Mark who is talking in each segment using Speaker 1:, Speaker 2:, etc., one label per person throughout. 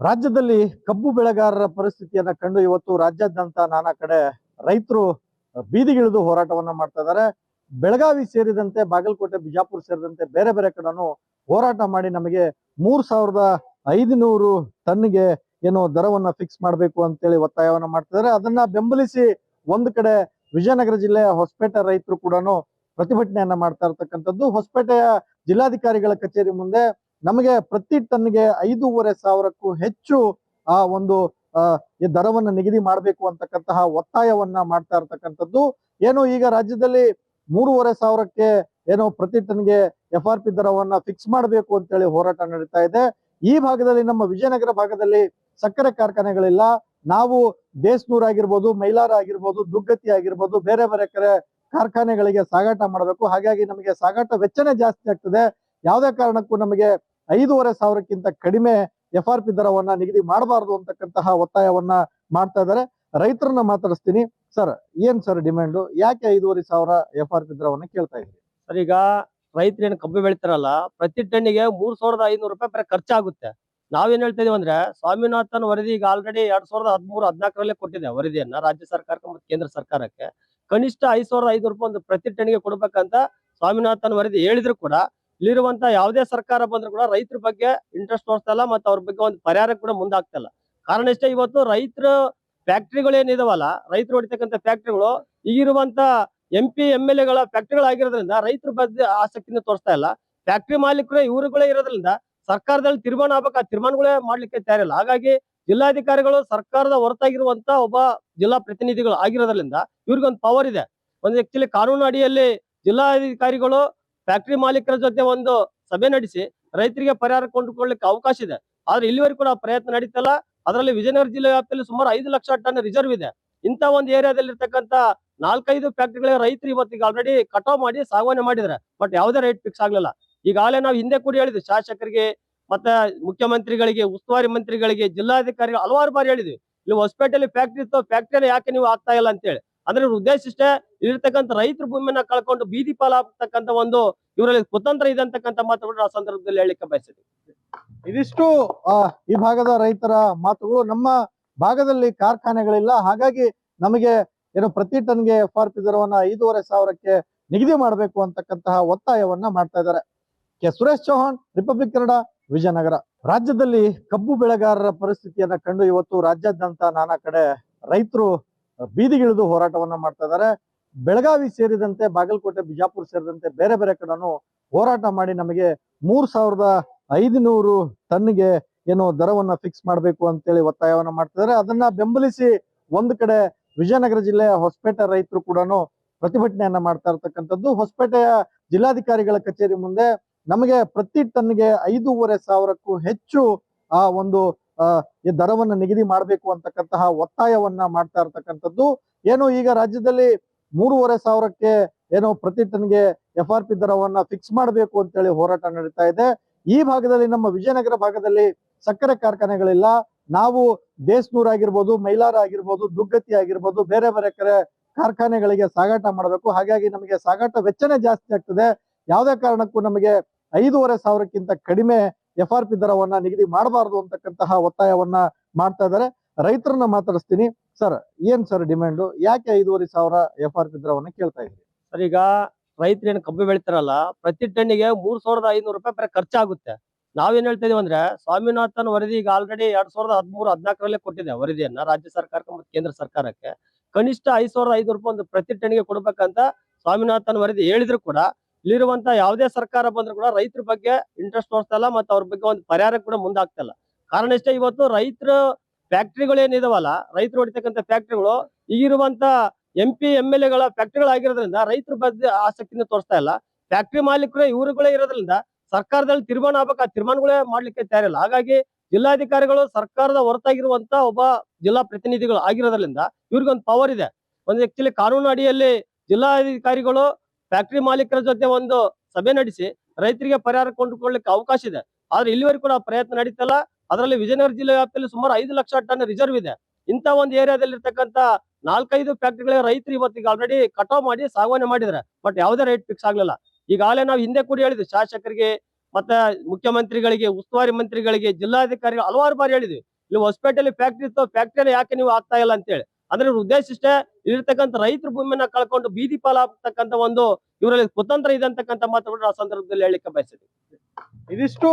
Speaker 1: ರಾಜ್ಯದಲ್ಲಿ ಕಬ್ಬು ಬೆಳೆಗಾರರ ಪರಿಸ್ಥಿತಿಯನ್ನ ಕಂಡು ಇವತ್ತು ರಾಜ್ಯಾದ್ಯಂತ ನಾನಾ ಕಡೆ ರೈತರು ಬೀದಿಗಿಳಿದು ಹೋರಾಟವನ್ನ ಮಾಡ್ತಾ ಇದ್ದಾರೆ. ಬೆಳಗಾವಿ ಸೇರಿದಂತೆ ಬಾಗಲಕೋಟೆ, ಬಿಜಾಪುರ ಸೇರಿದಂತೆ ಬೇರೆ ಬೇರೆ ಕಡೆನೂ ಹೋರಾಟ ಮಾಡಿ ನಮಗೆ ಮೂರ್ ಸಾವಿರದ ಐದುನೂರು ಟನ್ಗೆ ಏನು ದರವನ್ನ ಫಿಕ್ಸ್ ಮಾಡಬೇಕು ಅಂತೇಳಿ ಒತ್ತಾಯವನ್ನ ಮಾಡ್ತಿದ್ದಾರೆ ಅದನ್ನ ಬೆಂಬಲಿಸಿ ಒಂದು ಕಡೆ ವಿಜಯನಗರ ಜಿಲ್ಲೆಯ ಹೊಸಪೇಟೆ ರೈತರು ಕೂಡ ಪ್ರತಿಭಟನೆಯನ್ನ ಮಾಡ್ತಾ ಇರ್ತಕ್ಕಂಥದ್ದು. ಹೊಸಪೇಟೆಯ ಜಿಲ್ಲಾಧಿಕಾರಿಗಳ ಕಚೇರಿ ಮುಂದೆ ನಮಗೆ ಪ್ರತಿ ಟನ್ಗೆ ಐದೂವರೆ ಸಾವಿರಕ್ಕೂ ಹೆಚ್ಚು ಆ ಒಂದು ಈ ದರವನ್ನು ನಿಗದಿ ಮಾಡಬೇಕು ಅಂತಕ್ಕಂತಹ ಒತ್ತಾಯವನ್ನ ಮಾಡ್ತಾ ಇರ್ತಕ್ಕಂಥದ್ದು. ಏನು ಈಗ ರಾಜ್ಯದಲ್ಲಿ ಮೂರುವರೆ ಸಾವಿರಕ್ಕೆ ಏನೋ ಪ್ರತಿ ಟನ್ಗೆ ಎಫ್ ಆರ್ ಪಿ ದರವನ್ನ ಫಿಕ್ಸ್ ಮಾಡಬೇಕು ಅಂತೇಳಿ ಹೋರಾಟ ನಡೀತಾ ಇದೆ. ಈ ಭಾಗದಲ್ಲಿ ನಮ್ಮ ವಿಜಯನಗರ ಭಾಗದಲ್ಲಿ ಸಕ್ಕರೆ ಕಾರ್ಖಾನೆಗಳಿಲ್ಲ. ನಾವು ದೇಸ್ನೂರ್ ಆಗಿರ್ಬೋದು, ಮೈಲಾರ ಆಗಿರ್ಬೋದು ದುಗ್ಗತಿ ಆಗಿರ್ಬೋದು, ಬೇರೆ ಬೇರೆ ಕಡೆ ಕಾರ್ಖಾನೆಗಳಿಗೆ ಸಾಗಾಟ ಮಾಡಬೇಕು. ಹಾಗಾಗಿ ನಮಗೆ ಸಾಗಾಟ ವೆಚ್ಚನೇ ಜಾಸ್ತಿ ಆಗ್ತದೆ. ಯಾವುದೇ ಕಾರಣಕ್ಕೂ ನಮಗೆ ಐದೂವರೆ ಸಾವಿರಕ್ಕಿಂತ ಕಡಿಮೆ ಎಫ್ ಆರ್ ಪಿ ದರವನ್ನ ನಿಗದಿ ಮಾಡಬಾರದು ಅಂತಕ್ಕಂತಹ ಒತ್ತಾಯವನ್ನ ಮಾಡ್ತಾ ಇದ್ದಾರೆ. ರೈತರನ್ನ ಮಾತಾಡಿಸ್ತೀನಿ. ಸರ್ ಏನ್ ಸರ್ ಡಿಮ್ಯಾಂಡ್ ಯಾಕೆ ಐದೂವರೆ ಸಾವಿರ ಎಫ್ ಆರ್ ಪಿ ದರವನ್ನ ಕೇಳ್ತಾ ಇದ್ರಿ
Speaker 2: ಸರ್ ಈಗ ರೈತರು ಏನು ಕಬ್ಬು ಬೆಳಿತಾರಲ್ಲ, ಪ್ರತಿ ಟನ್ನಿಗೆ ಮೂರ್ ಸಾವಿರದ ಐನೂರು ರೂಪಾಯಿ ಬೇರೆ ಖರ್ಚಾಗುತ್ತೆ. ನಾವೇನ್ ಹೇಳ್ತಾ ಇದೀವಿ ಅಂದ್ರೆ, ಸ್ವಾಮಿನಾಥನ್ ವರದಿ ಈಗ ಆಲ್ರೆಡಿ ಎರಡ್ ಸಾವಿರದ ಹದಿಮೂರು, ಹದಿನಾಲ್ಕರಲ್ಲೇ ಕೊಟ್ಟಿದೆ ವರದಿಯನ್ನ ರಾಜ್ಯ ಸರ್ಕಾರಕ್ಕೆ ಮತ್ತು ಕೇಂದ್ರ ಸರ್ಕಾರಕ್ಕೆ. ಕನಿಷ್ಠ ಐದ್ ಸಾವಿರದ ಐನೂರು ರೂಪಾಯಿ ಒಂದು ಪ್ರತಿ ಟನ್ಗೆ ಕೊಡ್ಬೇಕಂತ ಸ್ವಾಮಿನಾಥನ್ ವರದಿ ಹೇಳಿದ್ರು ಕೂಡ ಇಲ್ಲಿರುವಂತ ಯಾವುದೇ ಸರ್ಕಾರ ಬಂದ್ರು ಕೂಡ ರೈತರ ಬಗ್ಗೆ ಇಂಟ್ರೆಸ್ಟ್ ತೋರಿಸ್ತಾ ಇಲ್ಲ ಮತ್ತೆ ಅವ್ರ ಬಗ್ಗೆ ಒಂದು ಪರಿಹಾರ ಕೂಡ ಮುಂದಾಗ್ತಾ ಇಲ್ಲ. ಕಾರಣ ಇಷ್ಟೇ ಇವತ್ತು ರೈತರ ಫ್ಯಾಕ್ಟ್ರಿಗಳು ಏನಿದಾವಲ್ಲ ರೈತರು ಹೊಡಿತಕ್ಕಂಥ ಫ್ಯಾಕ್ಟ್ರಿಗಳು ಈಗಿರುವಂತ ಎಂ ಪಿ ಎಂ ಎಲ್ ಎಗಳ ಫ್ಯಾಕ್ಟ್ರಿಗಳಾಗಿರೋದ್ರಿಂದ ರೈತರ ಬಗ್ಗೆ ಆಸಕ್ತಿನ ತೋರಿಸ್ತಾ ಇಲ್ಲ. ಫ್ಯಾಕ್ಟ್ರಿ ಮಾಲೀಕರು ಇವರುಗಳೇ ಇರೋದ್ರಿಂದ ಸರ್ಕಾರದಲ್ಲಿ ತೀರ್ಮಾನ ಆಗ್ಬೇಕು, ಆ ತೀರ್ಮಾನಗಳೇ ಮಾಡ್ಲಿಕ್ಕೆ ತಯಾರಿಲ್ಲ ಹಾಗಾಗಿ ಜಿಲ್ಲಾಧಿಕಾರಿಗಳು ಸರ್ಕಾರದ ಹೊರತಾಗಿರುವಂತ ಒಬ್ಬ ಜಿಲ್ಲಾ ಪ್ರತಿನಿಧಿಗಳು ಆಗಿರೋದ್ರಿಂದ ಇವ್ರಿಗೊಂದು ಪವರ್ ಇದೆ. ಒಂದು ಆಕ್ಚುಲಿ ಕಾನೂನು ಅಡಿಯಲ್ಲಿ ಜಿಲ್ಲಾಧಿಕಾರಿಗಳು ಫ್ಯಾಕ್ಟ್ರಿ ಮಾಲೀಕರ ಜೊತೆ ಒಂದು ಸಭೆ ನಡೆಸಿ ರೈತರಿಗೆ ಪರಿಹಾರ ಕೊಂಡುಕೊಳ್ಳಿಕ್ಕೆ ಅವಕಾಶ ಇದೆ. ಆದ್ರೆ ಇಲ್ಲಿವರೆಗೂ ಕೂಡ ಪ್ರಯತ್ನ ನಡೀತಲ್ಲ. ಅದರಲ್ಲಿ ವಿಜಯನಗರ ಜಿಲ್ಲೆ ವ್ಯಾಪ್ತಿಯಲ್ಲಿ ಸುಮಾರು ಐದು ಲಕ್ಷ ಟನ್ ರಿಸರ್ವ್ ಇದೆ. ಇಂತ ಒಂದು ಏರಿಯಾದಲ್ಲಿ ಇರ್ತಕ್ಕಂತ ನಾಲ್ಕೈದು ಫ್ಯಾಕ್ಟ್ರಿಗಳಿಗೆ ರೈತರು ಇವತ್ತಿಗೆ ಆಲ್ರೆಡಿ ಕಟಾವ್ ಮಾಡಿ ಸಾಗಣೆ ಮಾಡಿದ್ರೆ ಬಟ್ ಯಾವುದೇ ರೇಟ್ ಫಿಕ್ಸ್ ಆಗ್ಲಿಲ್ಲ. ಈಗಾಗಲೇ ನಾವು ಹಿಂದೆ ಕೂಡ ಹೇಳಿದ್ವಿ. ಶಾಸಕರಿಗೆ ಮತ್ತೆ ಮುಖ್ಯಮಂತ್ರಿಗಳಿಗೆ, ಉಸ್ತುವಾರಿ ಮಂತ್ರಿಗಳಿಗೆ, ಜಿಲ್ಲಾಧಿಕಾರಿಗಳು ಹಲವಾರು ಬಾರಿ ಹೇಳಿದ್ವಿ. ಇಲ್ಲಿ ಹೊಸಪೇಟೆಯಲ್ಲಿ ಫ್ಯಾಕ್ಟ್ರಿ ಇತ್ತು. ಫ್ಯಾಕ್ಟ್ರಿಯಲ್ಲಿ ಯಾಕೆ ನೀವು ಆಗ್ತಾ ಇಲ್ಲ ಅಂತ ಹೇಳಿ ಅಂದ್ರೆ ಉದ್ದೇಶ ಇಷ್ಟೇ, ಇಲ್ಲಿರ್ತಕ್ಕಂಥ ರೈತರ ಭೂಮಿಯನ್ನ ಕಳ್ಕೊಂಡು ಬೀದಿ ಪಾಲಾಗ್ತಕ್ಕಂಥ ಒಂದು ಇವರಲ್ಲಿ ಕುತಂತ್ರ ಇದೆ ಅಂತಕ್ಕಂಥ ಮಾತುಗಳು ಆ ಸಂದರ್ಭದಲ್ಲಿ ಹೇಳಲಿಕ್ಕೆ ಬಯಸಿದ್ವಿ
Speaker 1: ಇದಿಷ್ಟು ಈ ಭಾಗದ ರೈತರ ಮಾತುಗಳು. ನಮ್ಮ ಭಾಗದಲ್ಲಿ ಕಾರ್ಖಾನೆಗಳಿಲ್ಲ. ಹಾಗಾಗಿ ನಮಗೆ ಏನು ಪ್ರತಿ ಟನ್ಗೆ ಎಫ್ ಆರ್ ಪಿ ದರವನ್ನ ಐದೂವರೆ ಸಾವಿರಕ್ಕೆ ನಿಗದಿ ಮಾಡಬೇಕು ಅಂತಕ್ಕಂತಹ ಒತ್ತಾಯವನ್ನ ಮಾಡ್ತಾ ಇದ್ದಾರೆ. ಕೆ. ಸುರೇಶ್ ಚೌಹಾಣ್, ರಿಪಬ್ಲಿಕ್ ಕನ್ನಡ, ವಿಜಯನಗರ. ರಾಜ್ಯದಲ್ಲಿ ಕಬ್ಬು ಬೆಳೆಗಾರರ ಪರಿಸ್ಥಿತಿಯನ್ನ ಕಂಡು ಇವತ್ತು ರಾಜ್ಯಾದ್ಯಂತ ನಾನಾ ಕಡೆ ರೈತರು ಬೀದಿಗಿಳಿದು ಹೋರಾಟವನ್ನ ಮಾಡ್ತಾ ಇದ್ದಾರೆ ಬೆಳಗಾವಿ ಸೇರಿದಂತೆ ಬಾಗಲಕೋಟೆ, ಬಿಜಾಪುರ ಸೇರಿದಂತೆ ಬೇರೆ ಬೇರೆ ಕಡೆನೂ ಹೋರಾಟ ಮಾಡಿ ನಮಗೆ ಮೂರ್ ಸಾವಿರದ ಐದುನೂರು ಟನ್ಗೆ ಏನು ದರವನ್ನ ಫಿಕ್ಸ್ ಮಾಡಬೇಕು ಅಂತೇಳಿ ಒತ್ತಾಯವನ್ನ ಮಾಡ್ತಿದ್ದಾರೆ ಅದನ್ನ ಬೆಂಬಲಿಸಿ ಒಂದು ಕಡೆ ವಿಜಯನಗರ ಜಿಲ್ಲೆಯ ಹೊಸಪೇಟೆ ರೈತರು ಕೂಡ ಪ್ರತಿಭಟನೆಯನ್ನ ಮಾಡ್ತಾ ಇರ್ತಕ್ಕಂಥದ್ದು. ಹೊಸಪೇಟೆಯ ಜಿಲ್ಲಾಧಿಕಾರಿಗಳ ಕಚೇರಿ ಮುಂದೆ ನಮಗೆ ಪ್ರತಿ ಟನ್ಗೆ ಐದೂವರೆ ಸಾವಿರಕ್ಕೂ ಹೆಚ್ಚು ಆ ಒಂದು ಈ ದರವನ್ನ ನಿಗದಿ ಮಾಡಬೇಕು ಅಂತಕ್ಕಂತಹ ಒತ್ತಾಯವನ್ನ ಮಾಡ್ತಾ ಇರ್ತಕ್ಕಂಥದ್ದು. ಏನು ಈಗ ರಾಜ್ಯದಲ್ಲಿ ಮೂರುವರೆ ಸಾವಿರಕ್ಕೆ ಏನೋ ಪ್ರತಿ ಟನ್ಗೆ ಎಫ್ ಆರ್ ಪಿ ದರವನ್ನ ಫಿಕ್ಸ್ ಮಾಡಬೇಕು ಅಂತೇಳಿ ಹೋರಾಟ ನಡೀತಾ ಇದೆ. ಈ ಭಾಗದಲ್ಲಿ ನಮ್ಮ ವಿಜಯನಗರ ಭಾಗದಲ್ಲಿ ಸಕ್ಕರೆ ಕಾರ್ಖಾನೆಗಳಿಲ್ಲ. ನಾವು ದೇಸ್ನೂರ್ ಆಗಿರ್ಬೋದು, ಮೈಲಾರ ಆಗಿರ್ಬೋದು ದುಗ್ಗತಿ ಆಗಿರ್ಬೋದು, ಬೇರೆ ಬೇರೆ ಕಡೆ ಕಾರ್ಖಾನೆಗಳಿಗೆ ಸಾಗಾಟ ಮಾಡಬೇಕು. ಹಾಗಾಗಿ ನಮಗೆ ಸಾಗಾಟ ವೆಚ್ಚನೇ ಜಾಸ್ತಿ ಆಗ್ತದೆ. ಯಾವುದೇ ಕಾರಣಕ್ಕೂ ನಮಗೆ ಐದೂವರೆ ಸಾವಿರಕ್ಕಿಂತ ಕಡಿಮೆ ಎಫ್ ಆರ್ ಪಿ ದರವನ್ನ ನಿಗದಿ ಮಾಡಬಾರದು ಅಂತಕ್ಕಂತಹ ಒತ್ತಾಯವನ್ನ ಮಾಡ್ತಾ ಇದ್ದಾರೆ. ರೈತರನ್ನ ಮಾತಾಡಿಸ್ತೀನಿ. ಸರ್, ಏನ್ ಸರ್ ಡಿಮ್ಯಾಂಡ್ ಯಾಕೆ ಐದೂವರೆ ಸಾವಿರ ಎಫ್ ಆರ್ ಪಿ ದರವನ್ನ ಕೇಳ್ತಾ ಇದ್ರಿ?
Speaker 2: ಸರ್, ಈಗ ರೈತರು ಏನು ಕಬ್ಬು ಬೆಳಿತಾರಲ್ಲ, ಪ್ರತಿ ಟನ್ನಿಗೆ ಮೂರ್ ಸಾವಿರದ ಐನೂರು ರೂಪಾಯಿ ಬರೀ ಖರ್ಚಾಗುತ್ತೆ. ನಾವೇನ್ ಹೇಳ್ತಾ ಇದೀವಿ ಅಂದ್ರೆ, ಸ್ವಾಮಿನಾಥನ್ ವರದಿ ಈಗ ಆಲ್ರೆಡಿ ಎರಡ್ ಸಾವಿರದ ಹದಿಮೂರು, ಹದಿನಾಲ್ಕರಲ್ಲೇ ಕೊಟ್ಟಿದೆ ವರದಿಯನ್ನ ರಾಜ್ಯ ಸರ್ಕಾರಕ್ಕೆ ಮತ್ತು ಕೇಂದ್ರ ಸರ್ಕಾರಕ್ಕೆ. ಕನಿಷ್ಠ ಐದ್ ಸಾವಿರದ ಐನೂರು ರೂಪಾಯಿ ಒಂದು ಪ್ರತಿ ಟನ್ಗೆ ಕೊಡ್ಬೇಕಂತ ಸ್ವಾಮಿನಾಥನ್ ವರದಿ ಹೇಳಿದ್ರು ಕೂಡ ಇಲ್ಲಿರುವಂತ ಯಾವುದೇ ಸರ್ಕಾರ ಬಂದ್ರು ಕೂಡ ರೈತರ ಬಗ್ಗೆ ಇಂಟ್ರೆಸ್ಟ್ ತೋರಿಸ್ತಾ ಇಲ್ಲ ಮತ್ತೆ ಅವ್ರ ಬಗ್ಗೆ ಒಂದು ಪರಿಹಾರ ಕೂಡ ಮುಂದಾಗ್ತಾ ಇಲ್ಲ. ಕಾರಣ ಇಷ್ಟೇ ಇವತ್ತು ರೈತರ ಫ್ಯಾಕ್ಟ್ರಿಗಳು ಏನಿದಾವಲ್ಲ, ರೈತರು ಹೊಡಿತಕ್ಕಂತ ಫ್ಯಾಕ್ಟ್ರಿಗಳು ಈಗಿರುವಂತ ಎಂ ಪಿ ಎಂ ಎಲ್ ಎಗಳ ಫ್ಯಾಕ್ಟ್ರಿಗಳಾಗಿರೋದ್ರಿಂದ ರೈತರ ಬಗ್ಗೆ ಆಸಕ್ತಿನ ತೋರಿಸ್ತಾ ಇಲ್ಲ. ಫ್ಯಾಕ್ಟ್ರಿ ಮಾಲೀಕರು ಇವರುಗಳೇ ಇರೋದ್ರಿಂದ ಸರ್ಕಾರದಲ್ಲಿ ತೀರ್ಮಾನ ಆಗ್ಬೇಕು, ಆ ತೀರ್ಮಾನಗಳೇ ಮಾಡ್ಲಿಕ್ಕೆ ತಯಾರಿಲ್ಲ. ಹಾಗಾಗಿ ಜಿಲ್ಲಾಧಿಕಾರಿಗಳು, ಸರ್ಕಾರದ ಹೊರತಾಗಿರುವಂತ ಒಬ್ಬ ಜಿಲ್ಲಾ ಪ್ರತಿನಿಧಿಗಳು ಆಗಿರೋದ್ರಿಂದ ಇವ್ರಿಗೊಂದು ಪವರ್ ಇದೆ. ಒಂದು ಆಕ್ಚುಲಿ ಕಾನೂನು ಅಡಿಯಲ್ಲಿ ಜಿಲ್ಲಾಧಿಕಾರಿಗಳು ಫ್ಯಾಕ್ಟ್ರಿ ಮಾಲೀಕರ ಜೊತೆ ಒಂದು ಸಭೆ ನಡೆಸಿ ರೈತರಿಗೆ ಪರಿಹಾರ ಕೊಂಡುಕೊಳ್ಳಿಕ್ಕೆ ಅವಕಾಶ ಇದೆ. ಆದ್ರೆ ಇಲ್ಲಿವರೆಗೂ ಕೂಡ ಪ್ರಯತ್ನ ನಡೀತಲ್ಲ. ಅದರಲ್ಲಿ ವಿಜಯನಗರ ಜಿಲ್ಲೆ ವ್ಯಾಪ್ತಿಯಲ್ಲಿ ಸುಮಾರು ಐದು ಲಕ್ಷ ಟನ್ ರಿಸರ್ವ್ ಇದೆ. ಇಂತ ಒಂದು ಏರಿಯಾದಲ್ಲಿ ಇರ್ತಕ್ಕಂತ ನಾಲ್ಕೈದು ಫ್ಯಾಕ್ಟ್ರಿಗಳ ರೈತರು ಇವತ್ತಿಗೆ ಆಲ್ರೆಡಿ ಕಟಾವ್ ಮಾಡಿ ಸಾಗಣೆ ಮಾಡಿದ್ರೆ ಬಟ್ ಯಾವುದೇ ರೇಟ್ ಫಿಕ್ಸ್ ಆಗ್ಲಿಲ್ಲ. ಈಗಾಗಲೇ ನಾವು ಹಿಂದೆ ಕೂಡ ಹೇಳಿದ್ವಿ, ಶಾಸಕರಿಗೆ ಮತ್ತೆ ಮುಖ್ಯಮಂತ್ರಿಗಳಿಗೆ, ಉಸ್ತುವಾರಿ ಮಂತ್ರಿಗಳಿಗೆ ಜಿಲ್ಲಾಧಿಕಾರಿಗಳು ಹಲವಾರು ಬಾರಿ ಹೇಳಿದ್ವಿ. ಇಲ್ಲಿ ಹೊಸಪೇಟೆಯಲ್ಲಿ ಫ್ಯಾಕ್ಟ್ರಿ ಇತ್ತು ಫ್ಯಾಕ್ಟ್ರಿನ ಯಾಕೆ ನೀವು ಆಗ್ತಾ ಇಲ್ಲ ಅಂತೇಳಿ. ಅಂದ್ರೆ ಉದ್ದೇಶ ಇಷ್ಟೇ, ಇಲ್ಲಿರ್ತಕ್ಕಂಥ ರೈತರ ಭೂಮಿಯನ್ನ ಕಳ್ಕೊಂಡು ಬೀದಿ ಪಾಲಾಗ್ತಕ್ಕಂಥ ಒಂದು ಇವರಲ್ಲಿ ಕುತಂತ್ರ ಇದೆ ಅಂತಕ್ಕಂಥ ಮಾತುಗಳು ಆ ಸಂದರ್ಭದಲ್ಲಿ ಹೇಳಲಿಕ್ಕೆ ಬಯಸಿದೆ
Speaker 1: ಇದಿಷ್ಟು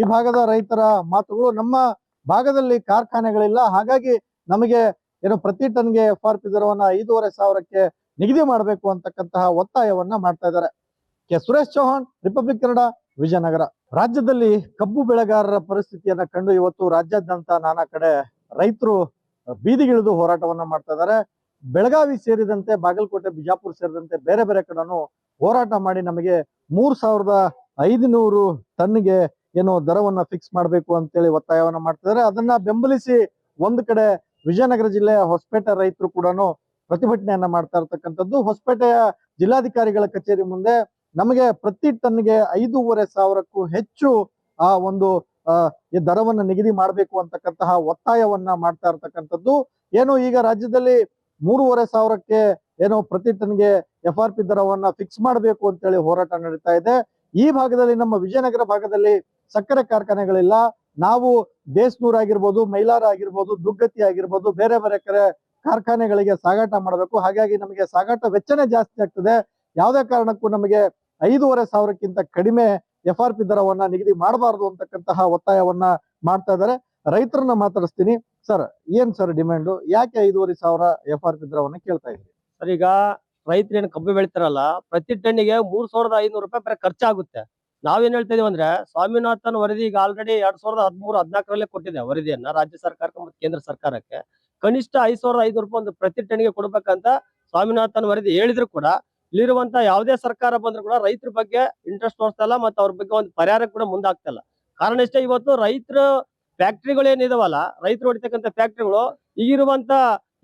Speaker 1: ಈ ಭಾಗದ ರೈತರ ಮಾತುಗಳು. ನಮ್ಮ ಭಾಗದಲ್ಲಿ ಕಾರ್ಖಾನೆಗಳಿಲ್ಲ. ಹಾಗಾಗಿ ನಮಗೆ ಏನು ಪ್ರತಿ ಟನ್ಗೆ ಎಫ್ ಆರ್ ಪಿ ದರವನ್ನ ಐದೂವರೆ ಸಾವಿರಕ್ಕೆ ನಿಗದಿ ಮಾಡಬೇಕು ಅಂತಕ್ಕಂತಹ ಒತ್ತಾಯವನ್ನ ಮಾಡ್ತಾ ಇದ್ದಾರೆ. ಕೆ. ಸುರೇಶ್ ಚೌಹಾಣ್, ರಿಪಬ್ಲಿಕ್ ಕನ್ನಡ, ವಿಜಯನಗರ. ರಾಜ್ಯದಲ್ಲಿ ಕಬ್ಬು ಬೆಳೆಗಾರರ ಪರಿಸ್ಥಿತಿಯನ್ನ ಕಂಡು ಇವತ್ತು ರಾಜ್ಯಾದ್ಯಂತ ನಾನಾ ಕಡೆ ರೈತರು ಬೀದಿಗಿಳಿದು ಹೋರಾಟವನ್ನ ಮಾಡ್ತಾ ಇದ್ದಾರೆ. ಬೆಳಗಾವಿ ಸೇರಿದಂತೆ ಬಾಗಲಕೋಟೆ, ಬಿಜಾಪುರ ಸೇರಿದಂತೆ ಬೇರೆ ಬೇರೆ ಕಡೆನೂ ಹೋರಾಟ ಮಾಡಿ ನಮಗೆ ಮೂರ್ ಸಾವಿರದ ಐದುನೂರು ಟನ್ಗೆ ಏನು ದರವನ್ನ ಫಿಕ್ಸ್ ಮಾಡಬೇಕು ಅಂತೇಳಿ ಒತ್ತಾಯವನ್ನ ಮಾಡ್ತಿದ್ದಾರೆ ಅದನ್ನ ಬೆಂಬಲಿಸಿ ಒಂದು ಕಡೆ ವಿಜಯನಗರ ಜಿಲ್ಲೆಯ ಹೊಸಪೇಟೆ ರೈತರು ಕೂಡ ಪ್ರತಿಭಟನೆಯನ್ನ ಮಾಡ್ತಾ ಇರ್ತಕ್ಕಂಥದ್ದು. ಹೊಸಪೇಟೆಯ ಜಿಲ್ಲಾಧಿಕಾರಿಗಳ ಕಚೇರಿ ಮುಂದೆ ನಮಗೆ ಪ್ರತಿ ಟನ್ಗೆ ಐದೂವರೆ ಸಾವಿರಕ್ಕೂ ಹೆಚ್ಚು ಆ ಒಂದು ಈ ದರವನ್ನು ನಿಗದಿ ಮಾಡಬೇಕು ಅಂತಕ್ಕಂತಹ ಒತ್ತಾಯವನ್ನ ಮಾಡ್ತಾ ಇರ್ತಕ್ಕಂಥದ್ದು. ಏನು ಈಗ ರಾಜ್ಯದಲ್ಲಿ ಮೂರುವರೆ ಸಾವಿರಕ್ಕೆ ಏನು ಪ್ರತಿ ಟನ್ಗೆ ಎಫ್ ಆರ್ ಪಿ ದರವನ್ನ ಫಿಕ್ಸ್ ಮಾಡಬೇಕು ಅಂತೇಳಿ ಹೋರಾಟ ನಡೀತಾ ಇದೆ. ಈ ಭಾಗದಲ್ಲಿ ನಮ್ಮ ವಿಜಯನಗರ ಭಾಗದಲ್ಲಿ ಸಕ್ಕರೆ ಕಾರ್ಖಾನೆಗಳಿಲ್ಲ. ನಾವು ದೇಸ್ನೂರ್ ಆಗಿರ್ಬೋದು, ಮೈಲಾರ ಆಗಿರ್ಬೋದು ದುಗ್ಗತಿ ಆಗಿರ್ಬೋದು, ಬೇರೆ ಬೇರೆ ಕಡೆ ಕಾರ್ಖಾನೆಗಳಿಗೆ ಸಾಗಾಟ ಮಾಡಬೇಕು. ಹಾಗಾಗಿ ನಮಗೆ ಸಾಗಾಟ ವೆಚ್ಚನೇ ಜಾಸ್ತಿ ಆಗ್ತದೆ. ಯಾವುದೇ ಕಾರಣಕ್ಕೂ ನಮಗೆ ಐದೂವರೆ ಸಾವಿರಕ್ಕಿಂತ ಕಡಿಮೆ ಎಫ್ ಆರ್ ಪಿ ದರವನ್ನ ನಿಗದಿ ಮಾಡಬಾರದು ಅಂತಕ್ಕಂತಹ ಒತ್ತಾಯವನ್ನ ಮಾಡ್ತಾ ಇದ್ದಾರೆ. ರೈತರನ್ನ ಮಾತಾಡಿಸ್ತೀನಿ. ಸರ್, ಏನ್ ಸರ್ ಡಿಮ್ಯಾಂಡ್? ಯಾಕೆ ಐದೂವರೆ ಸಾವಿರ ಎಫ್ ಆರ್ ಪಿ ದರವನ್ನ ಕೇಳ್ತಾ ಇದ್ದೀವಿ
Speaker 2: ಸರ್, ಈಗ ರೈತರು ಏನು ಕಬ್ಬು ಬೆಳಿತಾರಲ್ಲ, ಪ್ರತಿ ಟನ್ನಿಗೆ ಮೂರ್ ಸಾವಿರದ ಐನೂರು ರೂಪಾಯಿ ಬೇರೆ ಖರ್ಚಾಗುತ್ತೆ. ನಾವೇನ್ ಹೇಳ್ತಾ ಇದೀವಿ ಅಂದ್ರೆ, ಸ್ವಾಮಿನಾಥನ್ ವರದಿ ಈಗ ಆಲ್ರೆಡಿ ಎರಡ್ ಸಾವಿರದ ಹದಿಮೂರು, ಹದಿನಾಲ್ಕರಲ್ಲೇ ಕೊಟ್ಟಿದೆ ವರದಿಯನ್ನ ರಾಜ್ಯ ಸರ್ಕಾರಕ್ಕೆ ಮತ್ತು ಕೇಂದ್ರ ಸರ್ಕಾರಕ್ಕೆ. ಕನಿಷ್ಠ ಐದ್ ಸಾವಿರದ ಐದು ರೂಪಾಯಿ ಒಂದು ಪ್ರತಿ ಟನ್ಗೆ ಕೊಡ್ಬೇಕಂತ ಸ್ವಾಮಿನಾಥನ್ ವರದಿ ಹೇಳಿದ್ರು ಕೂಡ ಇಲ್ಲಿರುವಂತ ಯಾವುದೇ ಸರ್ಕಾರ ಬಂದ್ರು ಕೂಡ ರೈತರ ಬಗ್ಗೆ ಇಂಟ್ರೆಸ್ಟ್ ತೋರಿಸ್ತಾ ಇಲ್ಲ ಮತ್ತು ಅವ್ರ ಬಗ್ಗೆ ಒಂದು ಪರಿಹಾರ ಕೂಡ ಮುಂದಾಗ್ತಾ ಇಲ್ಲ. ಕಾರಣ ಇಷ್ಟೇ ಇವತ್ತು ರೈತರ ಫ್ಯಾಕ್ಟ್ರಿಗಳು ಏನಿದಾವಲ್ಲ ರೈತರು ಹೊಡಿತಕ್ಕಂತ ಫ್ಯಾಕ್ಟ್ರಿಗಳು ಈಗಿರುವಂತ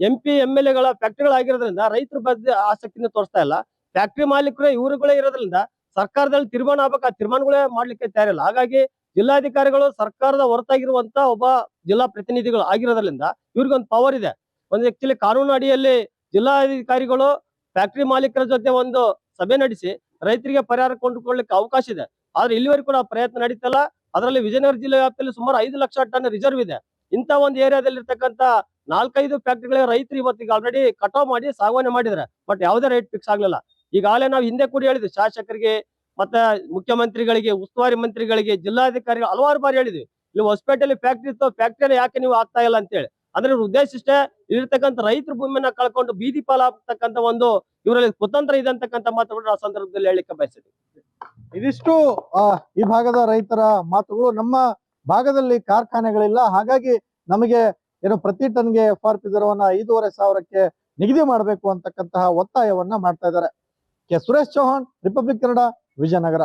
Speaker 2: ಎಂ ಪಿ ಎಂ ಎಲ್ ಎಗಳ ಫ್ಯಾಕ್ಟ್ರಿಗಳಾಗಿರೋದ್ರಿಂದ ರೈತರ ಬಗ್ಗೆ ಆಸಕ್ತಿನ ತೋರಿಸ್ತಾ ಇಲ್ಲ. ಫ್ಯಾಕ್ಟ್ರಿ ಮಾಲೀಕರು ಇವರುಗಳೇ ಇರೋದ್ರಿಂದ ಸರ್ಕಾರದಲ್ಲಿ ತೀರ್ಮಾನ ಆಗ್ಬೇಕು, ಆ ತೀರ್ಮಾನಗಳೇ ಮಾಡ್ಲಿಕ್ಕೆ ತಯಾರಿಲ್ಲ. ಹಾಗಾಗಿ ಜಿಲ್ಲಾಧಿಕಾರಿಗಳು ಸರ್ಕಾರದ ಹೊರತಾಗಿರುವಂತ ಒಬ್ಬ ಜಿಲ್ಲಾ ಪ್ರತಿನಿಧಿಗಳು ಆಗಿರೋದ್ರಿಂದ ಇವ್ರಿಗೊಂದು ಪವರ್ ಇದೆ. ಒಂದು ಆಕ್ಚುಲಿ ಕಾನೂನು ಅಡಿಯಲ್ಲಿ ಜಿಲ್ಲಾಧಿಕಾರಿಗಳು ಫ್ಯಾಕ್ಟ್ರಿ ಮಾಲೀಕರ ಜೊತೆ ಒಂದು ಸಭೆ ನಡೆಸಿ ರೈತರಿಗೆ ಪರಿಹಾರ ಕೊಂಡುಕೊಳ್ಳಿಕ್ಕೆ ಅವಕಾಶ ಇದೆ. ಆದ್ರೆ ಇಲ್ಲಿವರೆಗೂ ಕೂಡ ಪ್ರಯತ್ನ ನಡೀತಲ್ಲ. ಅದರಲ್ಲಿ ವಿಜಯನಗರ ಜಿಲ್ಲೆ ವ್ಯಾಪ್ತಿಯಲ್ಲಿ ಸುಮಾರು ಐದು ಲಕ್ಷ ಟನ್ ರಿಸರ್ವ್ ಇದೆ. ಇಂತ ಒಂದು ಏರಿಯಾದಲ್ಲಿ ಇರ್ತಕ್ಕಂತ ನಾಲ್ಕೈದು ಫ್ಯಾಕ್ಟ್ರಿಗಳಿಗೆ ರೈತರು ಇವತ್ತಿಗೆ ಆಲ್ರೆಡಿ ಕಟಾವ್ ಮಾಡಿ ಸಾಗಣೆ ಮಾಡಿದ್ರೆ ಬಟ್ ಯಾವುದೇ ರೇಟ್ ಫಿಕ್ಸ್ ಆಗ್ಲಿಲ್ಲ. ಈಗಾಗಲೇ ನಾವು ಹಿಂದೆ ಕೂಡ ಹೇಳಿದ್ವಿ, ಶಾಸಕರಿಗೆ ಮತ್ತೆ ಮುಖ್ಯಮಂತ್ರಿಗಳಿಗೆ, ಉಸ್ತುವಾರಿ ಮಂತ್ರಿಗಳಿಗೆ, ಜಿಲ್ಲಾಧಿಕಾರಿಗಳು ಹಲವಾರು ಬಾರಿ ಹೇಳಿದ್ವಿ. ಇಲ್ಲಿ ಹೊಸಪೇಟೆಯಲ್ಲಿ ಫ್ಯಾಕ್ಟ್ರಿ ಇತ್ತು ಫ್ಯಾಕ್ಟ್ರಿಯಲ್ಲಿ ಯಾಕೆ ನೀವು ಆಗ್ತಾ ಇಲ್ಲ ಅಂತೇಳಿ. ಅಂದ್ರೆ ಉದ್ದೇಶ ಇಷ್ಟೇ ಇಲ್ಲಿರ್ತಕ್ಕಂಥ ರೈತರ ಭೂಮಿಯನ್ನ ಕಳ್ಕೊಂಡು ಬೀದಿ ಪಾಲಾಗ್ತಕ್ಕಂಥ ಒಂದು ಇವರಲ್ಲಿ ಕುತಂತ್ರ ಇದೆ ಅಂತಕ್ಕಂಥ ಮಾತುಗಳು ಆ ಸಂದರ್ಭದಲ್ಲಿ ಹೇಳಲಿಕ್ಕೆ ಬಯಸಿದ್ವಿ.
Speaker 1: ಇದಿಷ್ಟು ಈ ಭಾಗದ ರೈತರ ಮಾತುಗಳು. ನಮ್ಮ ಭಾಗದಲ್ಲಿ ಕಾರ್ಖಾನೆಗಳಿಲ್ಲ. ಹಾಗಾಗಿ ನಮಗೆ ಏನು ಪ್ರತಿ ಟನ್ಗೆ ಎಫ್ ಆರ್ ಪಿ ದರವನ್ನ ಐದೂವರೆ ಸಾವಿರಕ್ಕೆ ನಿಗದಿ ಮಾಡಬೇಕು ಅಂತಕ್ಕಂತಹ ಒತ್ತಾಯವನ್ನ ಮಾಡ್ತಾ ಇದ್ದಾರೆ. ಕೆ. ಸುರೇಶ್ ಚೌಹಾಣ್, ರಿಪಬ್ಲಿಕ್ ಕನ್ನಡ, ವಿಜಯನಗರ.